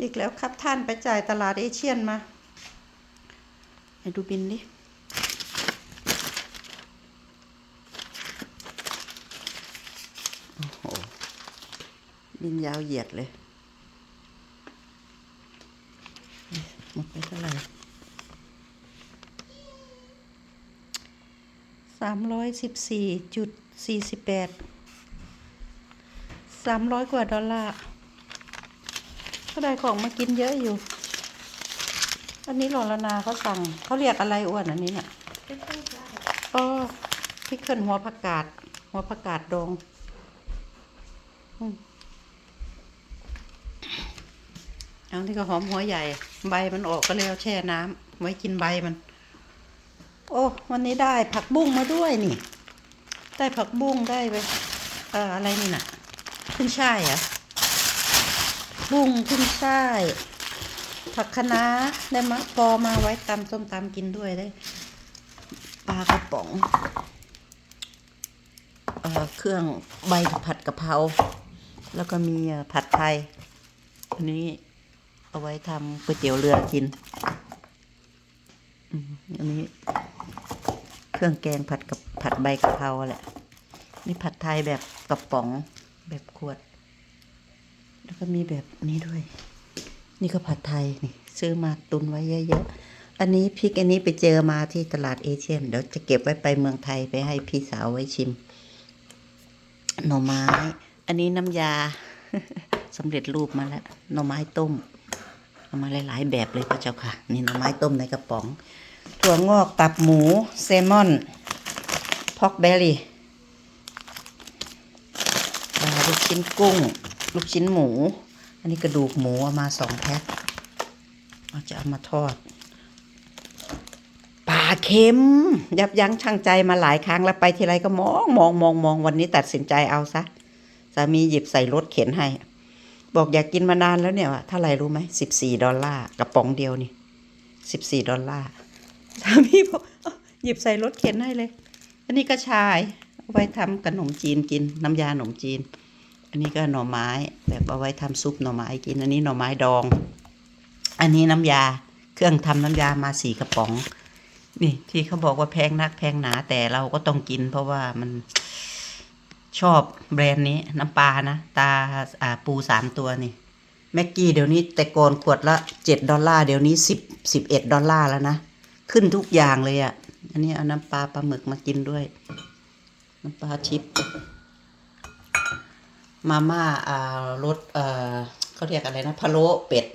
อีกแล้วครับท่านไปจ่ายตลาดเอเชียนมาให้ดูบินดิโอ้โหบินยาวเหยียดเลยหมดไปเท่าไหร่สามร้อยสิบสี่จุดสี่สิบแปดสามร้อยกว่าดอลลาร์ ก็ได้ของมากินเยอะอยู่ อันนี้หลอละนาเขาสั่ง เขาเรียกอะไรอ้วนอันนี้เนี่ยอ๋อพิกเกิลหัวผักกาด หัวผักกาดดองอืมเอาที่ก็หอมหัวใหญ่ ใบมันออกก็เลยเอาแช่น้ำไว้กินใบมัน โอ้วันนี้ได้ผักบุ้งมาด้วยนี่ ได้ผักบุ้งได้ไปเอ่ออะไรนี่น่ะขึ้นช่ายเหรอะ บุ้งขึ้นช่าย ผักคะน้าได้มะกอมาไว้ตำส้มตำกินด้วยได้ปลากระป๋องเอเครื่องใบผัดกะเพราแล้วก็มีผัดไทย อันนี้เอาไว้ทำก๋วยเตี๋ยวเรือกิน อันนี้ เครื่องแกงผัดกับผัดใบกะเพราแหละ นี่ผัดไทยแบบกระป๋องแบบขวด แล้วก็มีแบบนี้ด้วย นี่ก็ผัดไทยนี่ซื้อมาตุนไว้เยอะๆ อันนี้พริกอันนี้ไปเจอมาที่ตลาดเอเชียนเดี๋ยวจะเก็บไว้ไปเมืองไทยไปให้พี่สาวไว้ชิม หน่อไม้ อันนี้น้ำยาสำเร็จรูปมาแล้ว หน่อไม้ต้มเอามาหลายๆแบบเลยพระเจ้าค่ะ นี่หน่อไม้ต้มในกระป๋อง ถั่วงอกตับหมูเซลมอนพอกเบลลี่ลูกชิ้นกุ้ง ลูกชิ้นหมู อันนี้กระดูกหมูเอามาสองแพ็คเราจะเอามาทอดปลาเค็ม ยับยั้งชั่งใจมาหลายครั้งแล้วไปทีไรก็มองมองมองมองวันนี้ตัดสินใจเอาซะสามีหยิบใส่รถเข็นให้ บอกอยากกินมานานแล้วเนี่ยว่าเท่าไหร่รู้ไหมสิบสี่ดอลลาร์กระป๋องเดียวนี่สิบสี่ดอลลาร์สามีบอกหยิบใส่รถเข็นให้เลย อันนี้ก็ชายไว้ทำขนมจีนกินน้ำยาขนมจีน อันนี้ก็หน่อไม้แบบเอาไว้ทำซุปหน่อไม้กิน อันนี้หน่อไม้ดอง อันนี้น้ำยา เครื่องทำน้ำยามาสี่กระป๋อง นี่ที่เขาบอกว่าแพงนักแพงหนาแต่เราก็ต้องกิน เพราะว่ามันชอบแบรนด์นี้น้ำปลานะ ตาอ่าปูสามตัวนี่แม็กกี้เดี๋ยวนี้แต่ก่อนขวดละเจ็ดดอลลาร์เดี๋ยวนี้สิบสิบเอ็ดดอลลาร์แล้วนะ ขึ้นทุกอย่างเลยอะ่ะ อันนี้เอาน้ำปลาปลาหมึกมากินด้วย น้ำปลาชิป มาม่าอ่ารสเอ่อเขาเรียกอะไรนะพะโล้เป็ด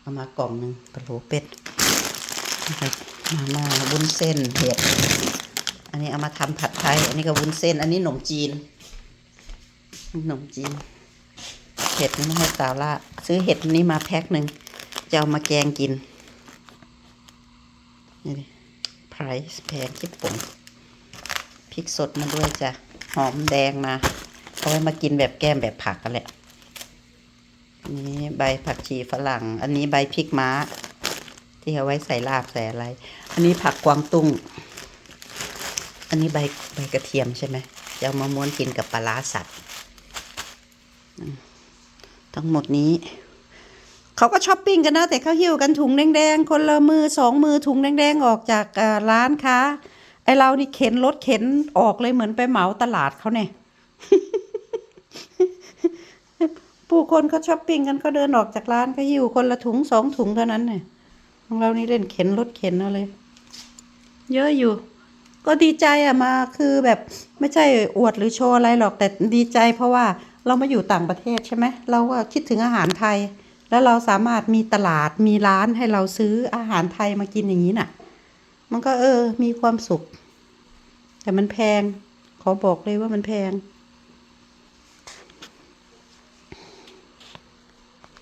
เอามากล่องหนึ่งพะโล้เป็ดมาม่าวุ้นเส้นเห็ดอันนี้เอามาทำผัดไทย อันนี้ก็วุ้นเส้น อันนี้ขนมจีนขนมจีนเห็ดนี่ไม่ให้สาวละซื้อเห็ดนี้มาแพ็คหนึ่งจะเอามาแกงกินนี่ดิไพรส์แพงที่ผมพริกสดมาด้วยจ้ะ หอมแดงมา เอาไว้มากินแบบแก้มแบบผักกันแหละนี้ใบผักชีฝรั่ง อันนี้ใบพริกม้า ที่เอาไว้ใส่ลาบใส่อะไร อันนี้ผักกวางตุ้ง อันนี้ใบใบกระเทียมใช่ไหมจะเอามาม้วนกินกับปลาสัตว์ ทั้งหมดนี้ เขาก็ช้อปปิ้งกันนะ แต่เขาหิ้วกันถุงแดงๆ คนละมือสองมือถุงแดงๆ ออกจากร้านค้า ไอเรานี่เข็นรถเข็นออกเลยเหมือนไปเหมาตลาดเขาเนี่ย ผู้คนเขาช้อปปิ้งกันเขาเดินออกจากร้านก็หิ้วคนละถุงสองถุงเท่านั้นเนี่ยของเรานี่เล่นเข็นรถเข็นเอาเลย เยอะอยู่ ก็ดีใจอะมาคือแบบไม่ใช่อวดหรือโชว์อะไรหรอกแต่ดีใจ เพราะว่าเรามาอยู่ต่างประเทศใช่ไหมเราก็คิดถึงอาหารไทย แล้วเราสามารถมีตลาดมีร้านให้เราซื้ออาหารไทยมากินอย่างนี้น่ะ มันก็เออ มีความสุข แต่มันแพง ขอบอกเลยว่ามันแพง